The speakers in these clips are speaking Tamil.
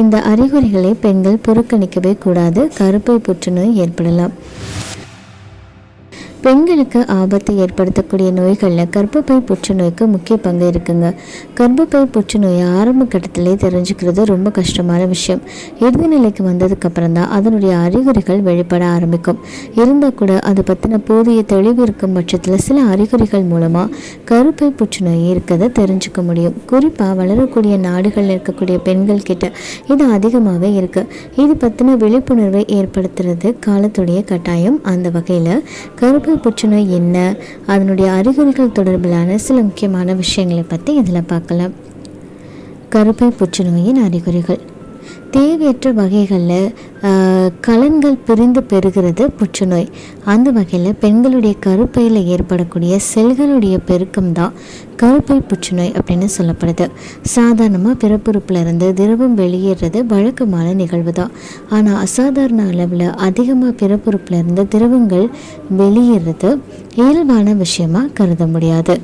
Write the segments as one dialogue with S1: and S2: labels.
S1: இந்த அறிகுறிகளை பெண்கள் புறக்கணிக்கவே கூடாது. கருப்பை புற்றுநோய் ஏற்படலாம். பெண்களுக்கு ஆபத்தை ஏற்படுத்தக்கூடிய நோய்களில் கர்ப்பப்பை புற்றுநோய்க்கு முக்கிய பங்கு இருக்குங்க. கர்ப்பப்பை புற்றுநோயை ஆரம்ப கட்டத்திலே தெரிஞ்சுக்கிறது ரொம்ப கஷ்டமான விஷயம். இறுதி நிலைக்கு வந்ததுக்கப்புறம் தான் அதனுடைய அறிகுறிகள் வெளிப்பட ஆரம்பிக்கும். இருந்தால் கூட அதை பற்றின போதிய தெளிவு இருக்கும் பட்சத்தில் சில அறிகுறிகள் மூலமாக கருப்பை புற்றுநோய் இருக்கிறத தெரிஞ்சுக்க முடியும். குறிப்பாக வளரக்கூடிய நாடுகளில் இருக்கக்கூடிய பெண்கள் கிட்ட இது அதிகமாகவே இருக்குது இது பற்றின விழிப்புணர்வை ஏற்படுத்துறது காலத்துடைய கட்டாயம். அந்த வகையில் கருப்பை புற்றுநோய் என்ன? அதனுடைய அறிகுறிகள் தொடர்பிலான சில முக்கியமான விஷயங்களை பற்றி இதில் பார்க்கலாம். கருப்பை புற்றுநோயின் அறிகுறிகள். தேவையற்ற வகைகளில் பெண்கள் பிரிந்து பெறுகிறது புற்றுநோய். அந்த வகையில் பெண்களுடைய கருப்பையில் ஏற்படக்கூடிய செல்களுடைய பெருக்கம் தான் கருப்பை புற்றுநோய் அப்படின்னு சொல்லப்படுது. சாதாரணமாக பிறப்புறுப்பில் இருந்து திரவம் வெளியேறது வழக்கமான நிகழ்வு தான் ஆனால் அசாதாரண அளவில் அதிகமாக பிறப்புறுப்பில் இருந்து திரவங்கள் வெளியேறது இயல்பான விஷயமா கருத முடியாது.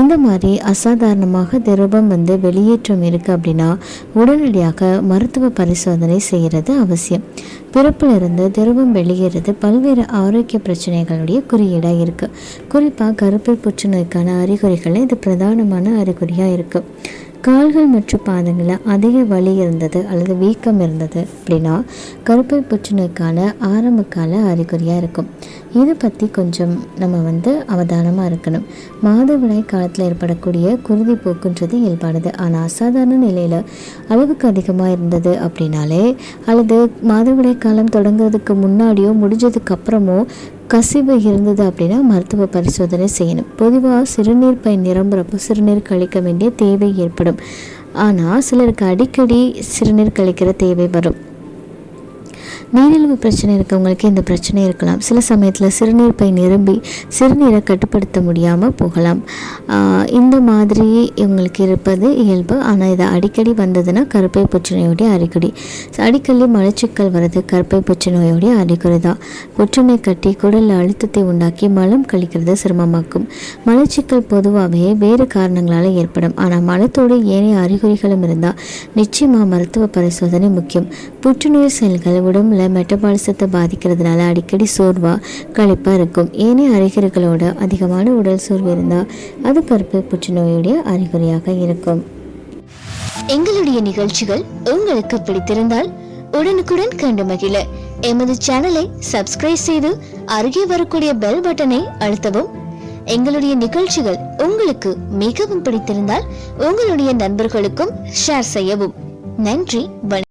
S1: இந்த மாதிரி அசாதாரணமாக திரவம் வந்து வெளியேற்றம் இருக்குது அப்படின்னா உடனடியாக மருத்துவ பரிசோதனை செய்கிறது அவசியம். பிறப்பிலிருந்து திரவம் வெளியேறது பல்வேறு ஆரோக்கிய பிரச்சனைகளுடைய குறியீடாக இருக்குது குறிப்பாக கருப்பை புற்றுநோய்க்கான அறிகுறிகளில் இது பிரதானமான அறிகுறியாக இருக்குது கால்கள் மற்றும் பாதங்களில் அதிக வலி இருந்தது அல்லது வீக்கம் இருந்தது அப்படின்னா கருப்பை புற்றுநோய்க்கான ஆரம்பக்கால அறிகுறியாக இருக்கும். இதை பற்றி கொஞ்சம் நம்ம வந்து அவதானமாக இருக்கணும். மாதவிடாய் காலத்தில் ஏற்படக்கூடிய குருதி போக்குன்றது இயல்பானது. ஆனால் அசாதாரண நிலையில் அளவுக்கு அதிகமாக இருந்தது அப்படின்னாலே அல்லது மாதவிடாய் காலம் தொடங்குறதுக்கு முன்னாடியோ முடிஞ்சதுக்கு அப்புறமோ கசிவு இருந்தது அப்படின்னா மருத்துவ பரிசோதனை செய்யணும். பொதுவாக சிறுநீர் பை நிரம்புறப்போ சிறுநீர் கழிக்க வேண்டிய தேவை ஏற்படும். ஆனால் சிலருக்கு அடிக்கடி சிறுநீர் கழிக்கிற தேவை வரும். நீரிழிவு பிரச்சனை இருக்கவங்களுக்கு இந்த பிரச்சனை இருக்கலாம். சில சமயத்தில் சிறுநீர் பை நிரம்பி சிறுநீரை கட்டுப்படுத்த முடியாமல் போகலாம். இந்த மாதிரி இவங்களுக்கு இருப்பது இயல்பு. ஆனால் இது அடிக்கடி வந்ததுன்னா கருப்பை புற்றுநோயுடைய அறிகுறி. அடிக்கடி மலச்சிக்கல் வர்றது கருப்பை புற்றுநோயுடைய அறிகுறி தான். புற்றுநோய் கட்டி குடலில் அழுத்தத்தை உண்டாக்கி மலம் கழிக்கிறது சிரமமாக்கும். மலச்சிக்கல் பொதுவாகவே வேறு காரணங்களால் ஏற்படும். ஆனால் மலத்தோடு ஏனைய அறிகுறிகளும் இருந்தால் நிச்சயமாக மருத்துவ பரிசோதனை முக்கியம். புற்றுநோய் செல்கள் உடம்புல உடம்புல மெட்டபாலிசத்தை பாதிக்கிறதுனால அடிக்கடி சோர்வாக களைப்பாக இருக்கும். ஏனைய அறிகுறிகளோட அதிகமான உடல் சோர்வு இருந்தால் அது கருப்பை புற்றுநோயுடைய அறிகுறியாக இருக்கும்.
S2: எங்களுடைய நிகழ்ச்சிகள் உங்களுக்கு பிடித்திருந்தால் உடனுக்குடன் கண்டு மகிழ. எமது சேனலை சப்ஸ்கிரைப் செய்து அருகே வரக்கூடிய பெல் பட்டனை அழுத்தவும். எங்களுடைய நிகழ்ச்சிகள் உங்களுக்கு மிகவும் பிடித்திருந்தால் உங்களுடைய நண்பர்களுக்கும் ஷேர் செய்யவும். நன்றி வணக்கம்.